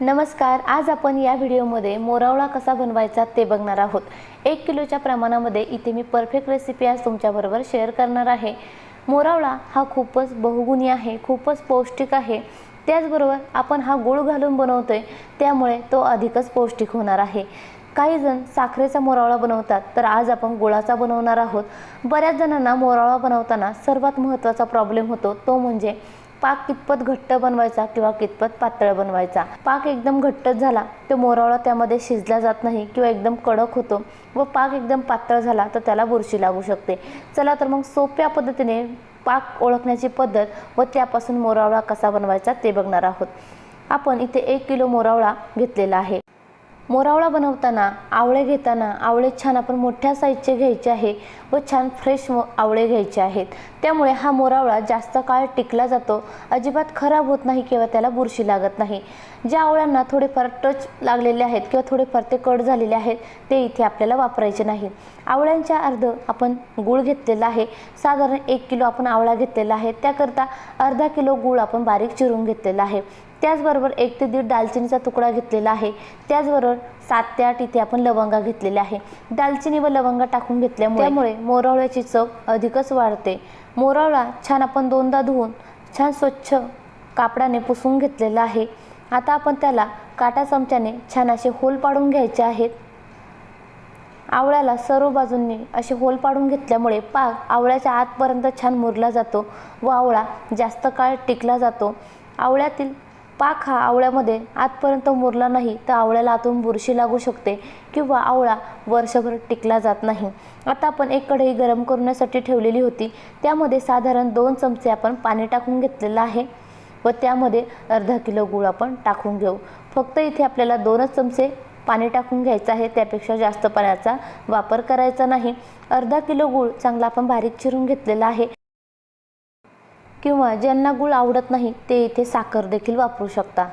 नमस्कार आज आपण या व्हिडिओमध्ये मोरावळा कसा बनवायचा ते बघणार आहोत. एक किलोच्या प्रमाणामध्ये इथे मी परफेक्ट रेसिपी आज तुमच्याबरोबर शेअर करणार आहे. मोरावळा हा खूपच बहुगुणी आहे खूपच पौष्टिक आहे. त्याचबरोबर आपण हा गूळ घालून बनवतोय त्यामुळे तो अधिकच पौष्टिक होणार आहे. काही जण साखरेचा मोरावळा बनवतात तर आज आपण गुळाचा बनवणार आहोत. बऱ्याच जणांना मोरावळा बनवताना सर्वात महत्त्वाचा प्रॉब्लेम होतो तो म्हणजे पाक कितपत घट्ट बनवायचा किंवा कितपत पातळ बनवायचा? पाक एकदम घट्टच झाला तो मोरावळा त्यामध्ये शिजला जात नाही किंवा एकदम कडक होतो व पाक एकदम पातळ झाला तर त्याला बुरशी लागू शकते. चला तर मग सोप्या पद्धतीने पाक ओळखण्याची पद्धत व त्यापासून मोरावळा कसा बनवायचा ते बघणार आहोत. आपण इथे एक किलो मोरावळा घेतलेला आहे. मोरावळा बनवताना आवळे घेताना आवळे छान आपण मोठ्या साईजचे घ्यायचे आहे व छान फ्रेश आवळे घ्यायचे आहेत. त्यामुळे हा मोरावळा जास्त काळ टिकला जातो अजिबात खराब होत नाही किंवा त्याला बुरशी लागत नाही. ज्या आवळ्यांना थोडेफार टच लागलेले आहेत किंवा थोडेफार ते कट झालेले आहेत ते इथे आपल्याला वापरायचे नाही. आवळ्यांच्या अर्ध आपण गूळ घेतलेला आहे. साधारण एक किलो आपण आवळा घेतलेला आहे. त्याकरता अर्धा किलो गूळ आपण बारीक चिरून घेतलेला आहे. त्याचबरोबर एक ते दीड दालचिनीचा तुकडा घेतलेला आहे. त्याचबरोबर सात ते आठ इथे आपण लवंगा घेतलेल्या आहे. दालचिनी व लवंगा टाकून घेतल्यामुळे मोरावळ्याची चव अधिकच वाढते. मोरावळा छान आपण दोनदा धुवून छान स्वच्छ कापडाने पुसून घेतलेला आहे. आता आपण त्याला काटा चमच्याने छान असे होल पाडून घ्यायचे आहेत. आवळ्याला सर्व बाजूंनी असे होल पाडून घेतल्यामुळे पाक आवळ्याच्या आतपर्यंत छान मुरला जातो व आवळा जास्त काळ टिकला जातो. आवळ्यातील पाक हा आवळ्यामध्ये आतपर्यंत मुरला नाही तर आवळ्याला आतून बुरशी लागू शकते किंवा आवळा वर्षभर टिकला जात नाही. आता आपण एक कढई गरम करण्यासाठी ठेवलेली होती. त्यामध्ये साधारण दोन चमचे आपण पाणी टाकून घेतलेलं आहे व त्यामध्ये अर्धा किलो गूळ आपण टाकून घेऊ. फक्त इथे आपल्याला दोनच चमचे पाणी टाकून घ्यायचं आहे. त्यापेक्षा जास्त पाण्याचा वापर करायचा नाही. अर्धा किलो गूळ चांगला आपण बारीक चिरून घेतलेला आहे. किंवा ज्यांना गूळ आवडत नाही ते इथे साखर देखील वापरू शकता.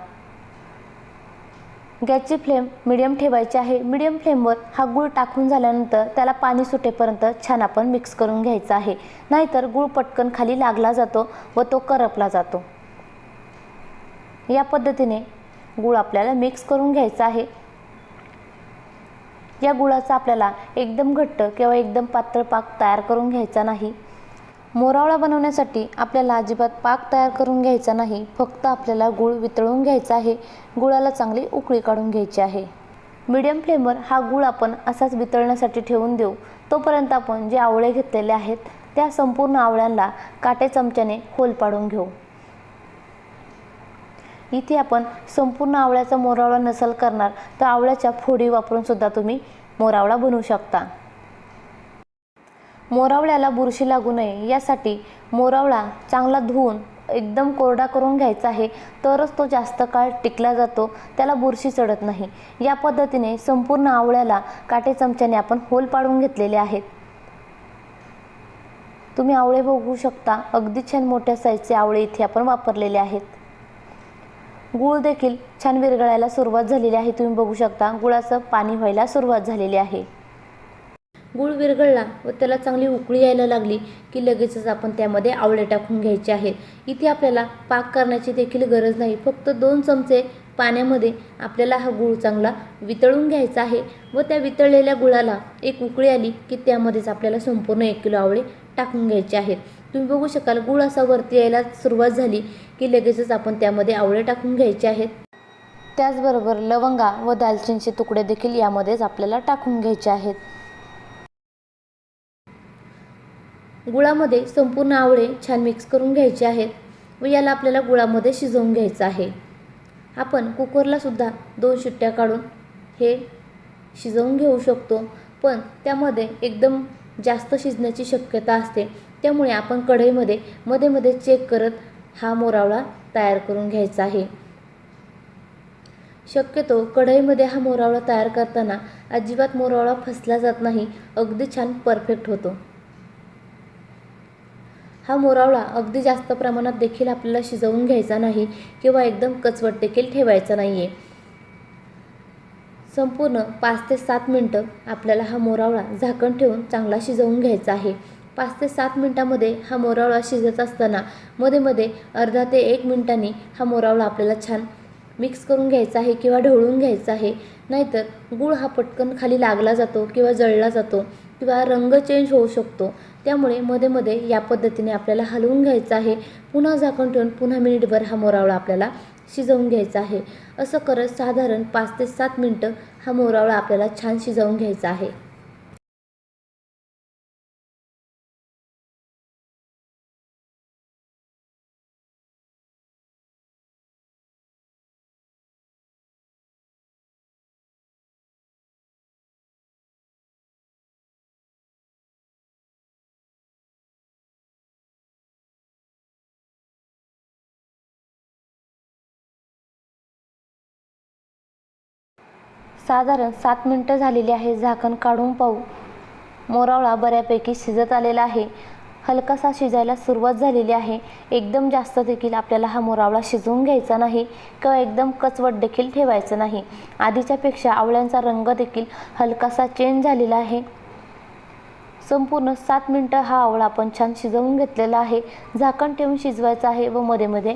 गॅसची फ्लेम मिडियम ठेवायची आहे. मिडियम फ्लेमवर हा गूळ टाकून झाल्यानंतर त्याला पाणी सुटेपर्यंत छान आपण मिक्स करून घ्यायचा आहे. नाहीतर गूळ पटकन खाली लागला जातो व तो करपला जातो. या पद्धतीने गूळ आपल्याला मिक्स करून घ्यायचा आहे. या गुळाचा आपल्याला एकदम घट्ट किंवा एकदम पातळ पाक तयार करून घ्यायचा नाही. मोरावळा बनवण्यासाठी आपल्याला अजिबात पाक तयार करून घ्यायचा नाही. फक्त आपल्याला गूळ वितळून घ्यायचा आहे. गुळाला चांगली उकळी काढून घ्यायची आहे. मीडियम फ्लेमवर हा गूळ आपण असाच वितळण्यासाठी ठेवून देऊ. तोपर्यंत आपण जे आवळे घेतलेले आहेत त्या संपूर्ण आवळ्यांना काटे चमच्याने होल पाडून घेऊ. इथे आपण संपूर्ण आवळ्याचा मोरावळा नसल करणार तर आवळ्याच्या फोडी वापरून सुद्धा तुम्ही मोरावळा बनवू शकता. मोरावळ्याला बुरशी लागू नये. यासाठी मोरावळा चांगला धुवून एकदम कोरडा करून घ्यायचा आहे. तरच तो जास्त काळ टिकला जातो. त्याला बुरशी चढत नाही. या पद्धतीने संपूर्ण आवळ्याला काटे चमच्याने आपण होल पाडून घेतलेले आहेत. तुम्ही आवळे बघू शकता. अगदी छान मोठ्या साईजचे आवळे इथे आपण वापरलेले आहेत. गूळ देखील छान विरघळायला सुरुवात झालेली आहे. तुम्ही बघू शकता गुळाचं पाणी व्हायला सुरुवात झालेली आहे. गूळ विरघळला व त्याला चांगली उकळी यायला लागली की लगेचच आपण त्यामध्ये आवळे टाकून घ्यायचे आहेत. इथे आपल्याला पाक करण्याची देखील गरज नाही. फक्त दोन चमचे पाण्यामध्ये आपल्याला हा गूळ चांगला वितळून घ्यायचा आहे व त्या वितळलेल्या गुळाला एक उकळी आली की त्यामध्येच आपल्याला संपूर्ण एक किलो आवळे टाकून घ्यायचे आहेत. तुम्ही बघू शकाल गूळ असा वरती यायला सुरुवात झाली की लगेचच आपण त्यामध्ये आवळे टाकून घ्यायचे आहेत. त्याचबरोबर लवंगा व दालचिनीचे तुकडे देखील यामध्येच आपल्याला टाकून घ्यायचे आहेत. गुळामध्ये संपूर्ण आवळे छान मिक्स करून घ्यायचे आहेत व याला आपल्याला गुळामध्ये शिजवून घ्यायचं आहे. आपण कुकरलासुद्धा दोन शिट्ट्या काढून हे शिजवून घेऊ शकतो पण त्यामध्ये एकदम जास्त शिजण्याची शक्यता असते. त्यामुळे आपण कढईमध्ये मध्ये मध्ये चेक करत हा मोरावळा तयार करून घ्यायचा आहे. शक्यतो कढईमध्ये हा मोरावळा तयार करताना अजिबात मोरावळा फसला जात नाही अगदी छान परफेक्ट होतो. हा मोरावळा अगदी जास्त प्रमाणात देखील आपल्याला शिजवून घ्यायचा नाही किंवा एकदम कचवट देखील ठेवायचा नाही आहे संपूर्ण पाच ते सात मिनटं आपल्याला हा मोरावळा झाकण ठेवून चांगला शिजवून घ्यायचा आहे. पाच ते सात मिनटामध्ये हा मोरावळा शिजत असताना मध्ये मध्ये अर्धा ते एक मिनटांनी हा मोरावळा आपल्याला छान मिक्स करून घ्यायचा आहे किंवा ढवळून घ्यायचा आहे. नाहीतर गूळ हा पटकन खाली लागला जातो किंवा जळला जातो किंवा रंग चेंज होऊ शकतो. त्यामुळे मध्ये मध्ये या पद्धतीने आपल्याला हलवून घ्यायचं आहे. पुन्हा झाकण ठेवून पुन्हा मिनिटभर हा मोरावळा आपल्याला शिजवून घ्यायचा आहे. असं करत साधारण पाच ते सात मिनटं हा मोरावळा आपल्याला छान शिजवून घ्यायचा आहे. साधारण सात मिनटं झालेली आहे. झाकण काढून पाहू. मोरावळा बऱ्यापैकी शिजत आलेला आहे. हलकासा शिजायला सुरुवात झालेली आहे. एकदम जास्त देखील आपल्याला हा मोरावळा शिजवून घ्यायचा नाही किंवा एकदम कचवट देखील ठेवायचं नाही. आधीच्यापेक्षा आवळ्यांचा रंग देखील हलकासा चेंज झालेला आहे. संपूर्ण सात मिनटं हा आवळा आपण छान शिजवून घेतलेला आहे. झाकण ठेवून शिजवायचं आहे व मध्ये मध्ये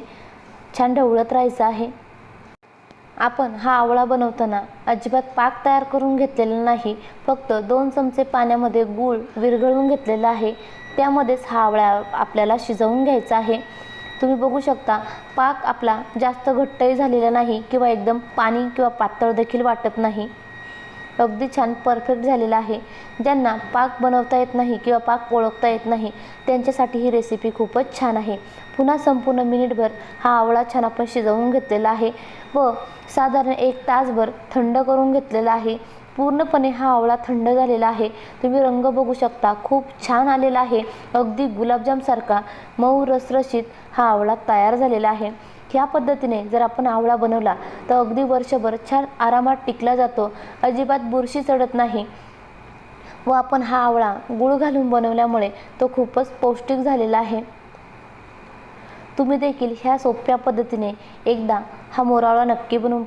छान ढवळत राहायचं आहे. आपण हा आवळा बनवताना अजिबात पाक तयार करून घेतलेला नाही. फक्त दोन चमचे पाण्यामध्ये गूळ विरघळवून घेतलेला आहे. त्यामध्येच हा आवळा आपल्याला शिजवून घ्यायचा आहे. तुम्ही बघू शकता पाक आपला जास्त घट्टही झालेला नाही किंवा एकदम पाणी किंवा पातळ देखील वाटत नाही. अगदी छान परफेक्ट झालेला आहे. ज्यांना पाक बनवता येत नाही किंवा पाक ओळखता येत नाही त्यांच्यासाठी ही रेसिपी खूपच छान आहे. पुन्हा संपूर्ण मिनिटभर हा आवळा छान आपण शिजवून घेतलेला आहे व साधारण एक तासभर थंड करून घेतलेला आहे. पूर्णपणे हा आवळा थंड झालेला आहे. तुम्ही रंग बघू शकता खूप छान आलेला आहे. अगदी गुलाबजामसारखा मऊ रसरशीत हा आवळा तयार झालेला आहे. ह्या पद्धतीने जर आपण आवळा बनवला तर अगदी वर्षभर छान आरामात टिकला जातो. अजिबात बुरशी चढत नाही. व आपण हा आवळा गुळ घालून बनवल्यामुळे तो खूपच पौष्टिक झालेला आहे. तुम्ही देखील ह्या सोप्या पद्धतीने एकदा हा मोरावळा नक्की बनवून